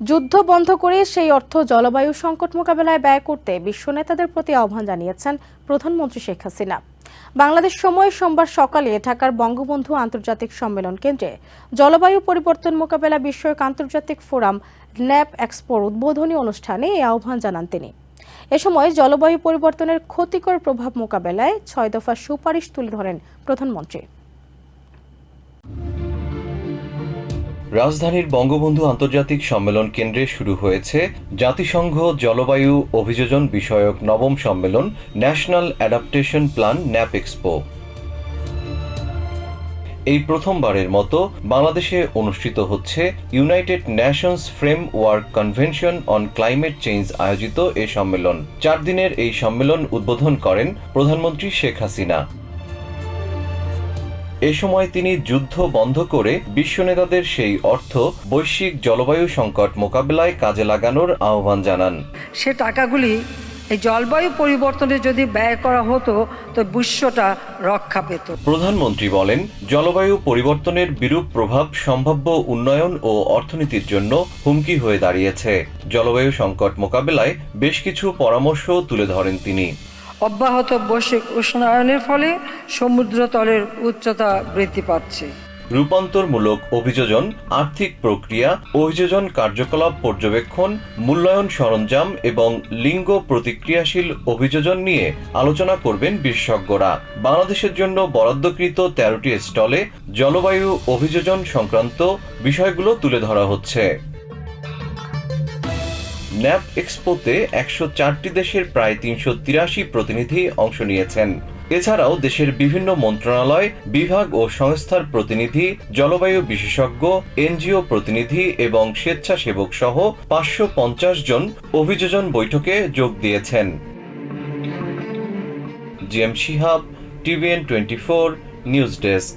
যুদ্ধ বন্ধ করে সেই অর্থ জলবায়ু সংকট মোকাবেলায় ব্যয় করতে বিশ্ব নেতাদের প্রতি আহ্বান জানিয়েছেন প্রধানমন্ত্রী শেখ হাসিনা। বাংলাদেশ সময় সোমবার সকালে ঢাকার বঙ্গবন্ধু আন্তর্জাতিক সম্মেলন কেন্দ্রে জলবায়ু পরিবর্তন মোকাবেলা বিষয়ক আন্তর্জাতিক ফোরাম ন্যাপ এক্সপোর উদ্বোধনী অনুষ্ঠানে এই আহ্বান জানান তিনি। এ সময় জলবায়ু পরিবর্তনের ক্ষতিকর প্রভাব মোকাবেলায় ছয় দফা সুপারিশ তুলে ধরেন প্রধানমন্ত্রী। রাজধানীর বঙ্গবন্ধু আন্তর্জাতিক সম্মেলন কেন্দ্রে শুরু হয়েছে জাতিসংঘ জলবায়ু অভিযোজন বিষয়ক নবম সম্মেলন national adaptation plan, NAP expo. এই প্রথমবারের মতো বাংলাদেশে অনুষ্ঠিত হচ্ছে United Nations Framework Convention on Climate Change আয়োজিত এ সম্মেলন। চার দিনের এই সম্মেলন উদ্বোধন করেন প্রধানমন্ত্রী শেখ হাসিনা। এ সময় তিনি যুদ্ধ বন্ধ করে বিশ্ব নেতাদের সেই অর্থ বৈশ্বিক জলবায়ু সংকট মোকাবিলায় কাজে লাগানোর আহ্বান জানান। সে টাকাগুলি এই জলবায়ু পরিবর্তনে যদি ব্যয় করা হতো তো বিশ্বটা রক্ষা পেত। প্রধানমন্ত্রী বলেন জলবায়ু পরিবর্তনের বিরূপ প্রভাব সম্ভাব্য উন্নয়ন ও অর্থনীতির জন্য হুমকি হয়ে দাঁড়িয়েছে। জলবায়ু সংকট মোকাবেলায় বেশ কিছু পরামর্শ তুলে ধরেন তিনি। অব্যাহত বৈশ্বিক উষ্ণায়নের ফলে সমুদ্রতলের উচ্চতা বৃদ্ধি পাচ্ছে। রূপান্তরমূলক অভিযোজন, আর্থিক প্রক্রিয়া, অভিযোজন কার্যকলাপ, পর্যবেক্ষণ, মূল্যায়ন সরঞ্জাম এবং লিঙ্গ প্রতিক্রিয়াশীল অভিযোজন নিয়ে আলোচনা করবেন বিশেষজ্ঞরা। বাংলাদেশের জন্য বরাদ্দকৃত তেরোটি স্টলে জলবায়ু অভিযোজন সংক্রান্ত বিষয়গুলো তুলে ধরা হচ্ছে। ন্যাপ এক্সপোতে একশো চারটি দেশের প্রায় তিনশো তিরাশি প্রতিনিধি অংশ নিয়েছেন। এছাড়াও দেশের বিভিন্ন মন্ত্রণালয়, বিভাগ ও সংস্থার প্রতিনিধি, জলবায়ু বিশেষজ্ঞ, এনজিও প্রতিনিধি এবং স্বেচ্ছাসেবক সহ পাঁচশো পঞ্চাশ জন অভিযোজন বৈঠকে যোগ দিয়েছেন। GM Shihab, TVN twenty four, news desk.